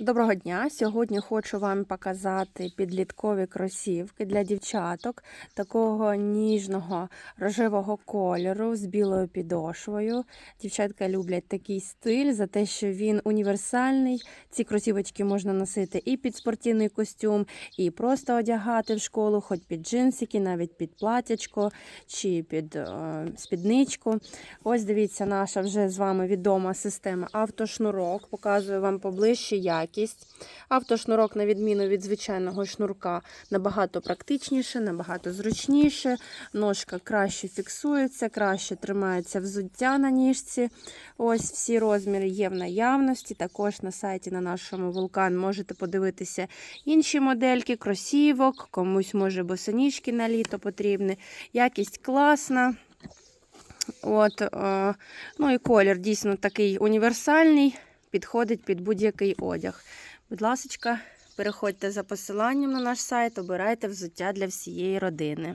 Доброго дня! Сьогодні хочу вам показати підліткові кросівки для дівчаток такого ніжного рожевого кольору з білою підошвою. Дівчатка люблять такий стиль за те, що він універсальний. Ці кросівочки можна носити і під спортивний костюм, і просто одягати в школу, хоч під джинсики, навіть під платячко чи під е, спідничку. Ось дивіться, наша вже з вами відома система автошнурок. Показую вам поближче якість. Автошнурок, на відміну від звичайного шнурка, набагато практичніше, набагато зручніше. Ножка краще фіксується, краще тримається взуття на ніжці. Ось всі розміри є в наявності. Також на сайті на нашому вулкан можете подивитися інші модельки, кросівок, комусь може босоніжки на літо потрібні. Якість класна. От, е, ну і колір дійсно такий універсальний, підходить під будь-який одяг. Будь ласка, переходьте за посиланням на наш сайт, обирайте взуття для всієї родини.